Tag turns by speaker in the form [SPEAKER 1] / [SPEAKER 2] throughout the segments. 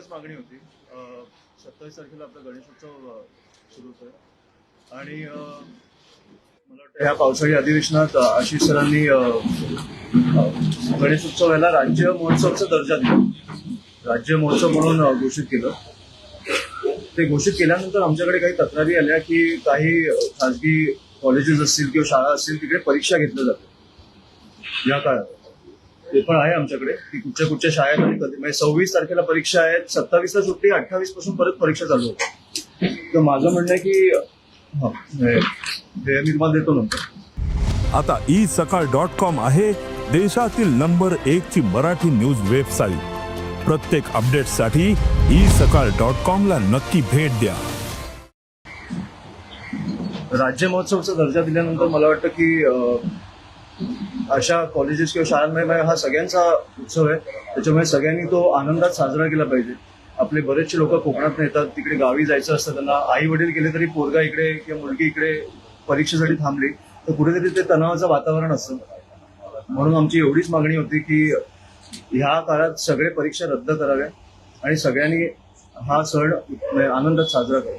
[SPEAKER 1] एकच मागणी होती. सत्तावीस तारखेला आपला गणेशोत्सव सुरू होतोय. आणि मला वाटतं ह्या पावसाळी अधिवेशनात आशिष सरांनी गणेशोत्सव याला राज्य महोत्सवचा दर्जा दिला. राज्य महोत्सव म्हणून घोषित केलं. ते घोषित केल्यानंतर आमच्याकडे काही तक्रारी आल्या की काही खासगी खाजगी कॉलेजेस असतील किंवा शाळा असतील तिकडे परीक्षा घेतल्या जाते या काळात. ते पण आहे आमच्याकडे. की कुठच्या कुठच्या शाळेत आणि कधी म्हणजे सव्वीस तारखेला परीक्षा आहेत सत्तावीसला सुट्टी अठ्ठावीसपासून परत परीक्षा चालू होते. तर माझं म्हणणं आहे की हा, मी तुम्हाला देतो नंतर.
[SPEAKER 2] आता ई सकाळ डॉट कॉम आहे देशातील नंबर एक ची मराठी न्यूज वेबसाईट. प्रत्येक अपडेटसाठी ई सकाळ डॉट कॉम ला नक्की भेट द्या.
[SPEAKER 1] राज्य महोत्सवचा दर्जा दिल्यानंतर मला वाटतं की अशा कॉलेजेस किंवा शाळांमध्ये हा सगळ्यांचा उत्सव आहे. त्याच्यामुळे सगळ्यांनी तो आनंदात साजरा केला पाहिजे. आपले बरेचसे लोक कोकणात येतात तिकडे गावी जायचं असतं त्यांना आई वडील गेले तरी पोरगा इकडे किंवा मुलगी इकडे परीक्षेसाठी थांबली तर कुठेतरी ते तणावाचं वातावरण असतं. म्हणून आमची एवढीच मागणी होती की ह्या काळात सगळे परीक्षा रद्द कराव्या आणि सगळ्यांनी हा सण म्हणजे आनंदात साजरा करावा.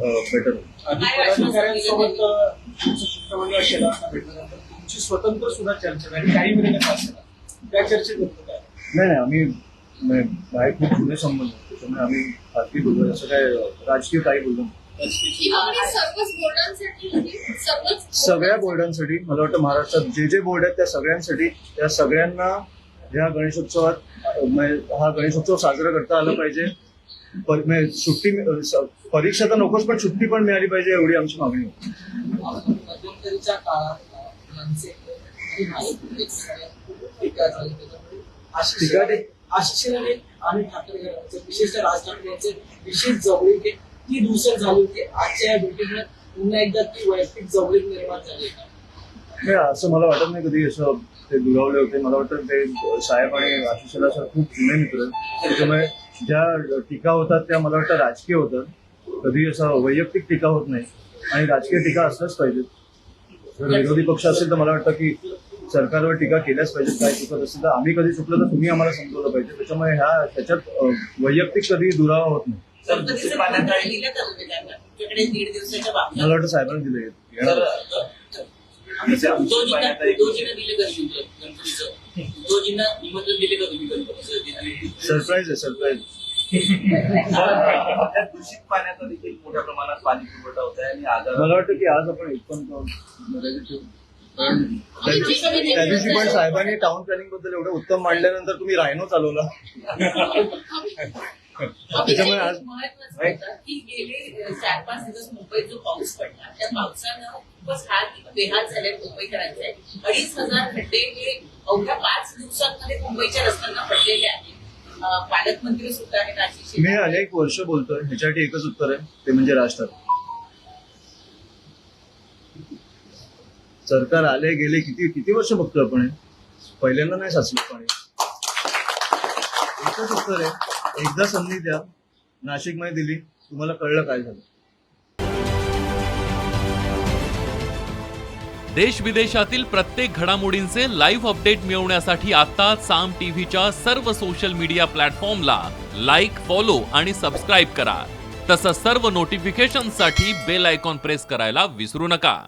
[SPEAKER 1] बेटर
[SPEAKER 3] तुमचं स्वतंत्र सुद्धा चर्चा झाली काही त्या काय?
[SPEAKER 1] नाही नाही आम्ही म्हणजे बाहेर खूप जुने संबंध. त्याच्यामुळे आम्ही खात्री बोललो असं काय राजकीय काही बोललो
[SPEAKER 4] सर्वच
[SPEAKER 1] सगळ्या बोर्डांसाठी मला वाटतं महाराष्ट्रात जे जे बोर्ड आहेत त्या सगळ्यांसाठी त्या सगळ्यांना ह्या गणेशोत्सवात म्हणजे हा गणेशोत्सव साजरा करता आला पाहिजे प- म्हणजे सुट्टी परीक्षा तर नकोच पण सुट्टी पण मिळाली पाहिजे एवढी आमची मागणी होती.
[SPEAKER 5] मध्यंतरीच्या काळात अ, मनसे आणि ठाकरे घराण्याचे विशेषतः राज ठाकरे यांचे विशेष जवळीक ती दुसर झाली होती. आजच्या या भेटीमुळे पुन्हा एकदा ती वैयक्तिक जवळीक निर्माण झाली.
[SPEAKER 1] नाही असं मला वाटत नाही कधी असं ते दुरावले होते. मला वाटतं ते साहेब आणि आशिषला सर खूप जुने मित्र. त्याच्यामुळे ज्या टीका होतात त्या मला वाटतं राजकीय होतात कधी असं वैयक्तिक टीका होत नाही आणि राजकीय टीका असल्याच पाहिजे जर विरोधी पक्ष असेल तर मला वाटतं की सरकारवर टीका केल्याच पाहिजेत काय चुकत असेल तर आम्ही कधी चुकलं तर तुम्ही आम्हाला समजवलं पाहिजे त्याच्यामुळे ह्या त्याच्यात वैयक्तिक कधी दुरावा होत नाही मला वाटतं साहेबांनी दिलं
[SPEAKER 6] तर उद्धवजींना निमंत्रण दिले का तुम्ही
[SPEAKER 1] सरप्राईज आहे. सरप्राईज
[SPEAKER 7] सध्या दूषित पाण्याचा देखील मोठ्या प्रमाणात पाणी पुरवठा होत आहे आणि आजार
[SPEAKER 1] मला वाटतं की आज आपण दिवशी त्या दिवशी पण साहेबांनी टाउन प्लॅनिंगबद्दल एवढं उत्तम मांडल्यानंतर तुम्ही रायनो चालवला. त्याच्यामुळे आज
[SPEAKER 6] महत्वाचं होतं की गेले चार पाच दिवस मुंबईत जो पाऊस पडला त्या पावसानं खूपच हाल बेहाल झाले मुंबईकरांचे. अडीच हजार खड्डे हे अवघ्या पाच दिवसांमध्ये मुंबईच्या रस्त्यांना पडलेले आहेत. पालकमंत्री सुद्धा आहेत आशिष
[SPEAKER 1] मी. अनेक वर्ष बोलतोय ह्याच्यासाठी एकच उत्तर आहे ते म्हणजे राज ठाकरे सरकार आले गेले किती किती वर्ष बघतोय आपण हे? पहिल्यांदा नाही साचलं पाणी. एकच उत्तर आहे एकदा संधी द्या. नाशिकमध्ये दिली. तुम्हाला कळलं काय झालं.
[SPEAKER 8] देश विदेशातील प्रत्येक घडामोडींचे लाईव्ह अपडेट मिळवण्यासाठी आता साम टीव्हीच्या सर्व सोशल मीडिया प्लॅटफॉर्मला लाईक फॉलो आणि सबस्क्राईब करा. तसंच सर्व नोटिफिकेशनसाठी बेल आयकॉन प्रेस करायला विसरू नका.